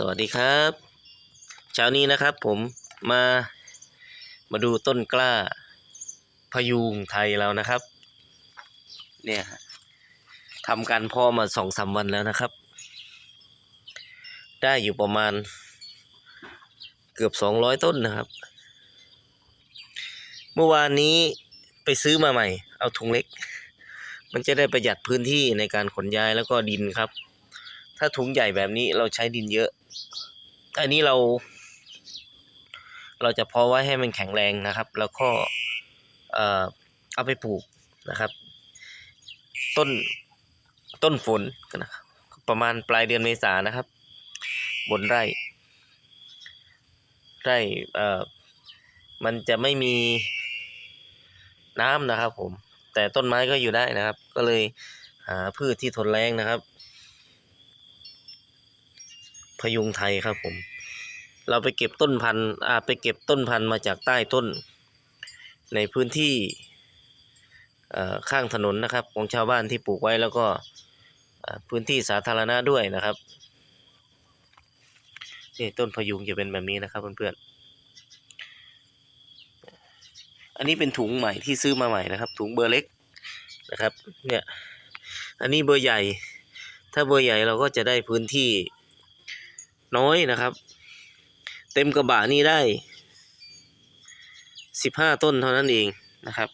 สวัสดีครับ เช้านี้นะครับผมมามาดูต้นกล้า พยุงไทยเรานะครับ เนี่ยทำการเพ่อมาสองสามวันแล้วนะครับ ได้อยู่ประมาณ เกือบสองร้อยต้นนะครับ เมื่อวานนี้ไปซื้อมาใหม่ เอาถุงเล็ก มันจะได้ประหยัดพื้นที่ในการขนย้ายแล้วก็ดินครับถ้าถุงใหญ่แบบนี้เราใช้ดินเยอะ อันนี้เรา เราจะเพาะไว้ให้มันแข็งแรงนะครับ แล้วก็เอ่อเอาไปปลูกนะครับ ต้นต้นฝนนะครับประมาณปลายเดือนเมษานะครับ บนไร่ ไร่เอ่อมันจะไม่มีน้ำนะครับผม แต่ต้นไม้ก็อยู่ได้นะครับ ก็เลยหาพืชที่ทนแรงนะครับ พยุงไทยครับผม เราไปเก็บต้นพันธุ์อ่าไปเก็บต้นพันธุ์มาจากใต้ต้น ในพื้นที่ข้างถนนนะครับ ของชาวบ้านที่ปลูกไว้แล้วก็พื้นที่สาธารณะด้วยนะครับนี่ต้นพยุงจะเป็นแบบนี้นะครับเพื่อนๆ อันนี้เป็นถุงใหม่ที่ซื้อมาใหม่นะครับ ถุงเบอร์เล็กนะครับ เนี่ย อันนี้เบอร์ใหญ่ ถ้าเบอร์ใหญ่เราก็จะได้พื้นที่ น้อยนะครับ เต็มกระบะนี่ได้สิบห้าต้นเท่านั้นเองนะครับ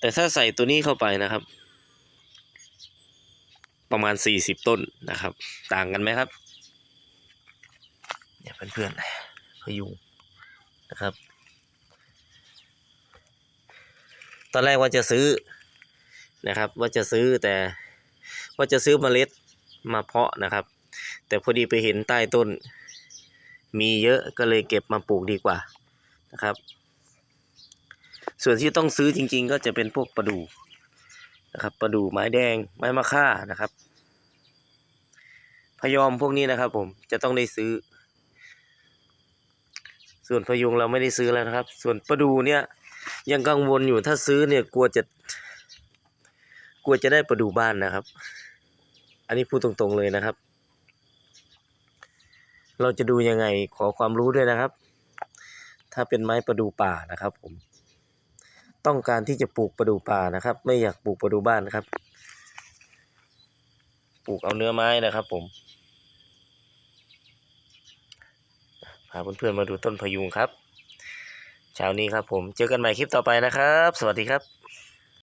แต่ถ้าใส่ตัวนี้เข้าไปนะครับ ประมาณสี่สิบต้นนะครับ ต่างกันไหมครับเนี่ยเพื่อนๆพยุงนะครับ ตอนแรกว่าจะซื้อนะครับ ว่าจะซื้อแต่ว่าจะซื้อเมล็ดมาเพาะนะครับ แต่พอดีไปเห็นใต้ต้น มีเยอะก็เลยเก็บมาปลูกดีกว่านะครับ ส่วนที่ต้องซื้อจริง ๆ ก็จะเป็นพวกประดู่นะครับ ประดู่ไม้แดงไม้มะค่านะครับ พยอมพวกนี้นะครับ ผมจะต้องได้ซื้อ ส่วนพยุงเราไม่ได้ซื้อแล้วนะครับ ส่วนประดูเนี่ยยังกังวลอยู่ถ้าซื้อเนี่ยกลัวจะกลัวจะได้ประดูบ้านนะครับ อันนี้พูดตรงๆเลยนะครับ เราจะดูยังไงขอความรู้ด้วยนะครับ ถ้าเป็นไม้ประดูป่านะครับ ผม ต้องการที่จะปลูกประดูป่านะครับ ไม่อยากปลูกประดูบ้านนครับ ปลูกเอาเนื้อไม้นะครับ ผมพาเพื่อนๆมาดูต้นพยุงครับเช้านี้ครับผมเจอกันใหม่คลิปต่อไปนะครับ สวัสดีครับ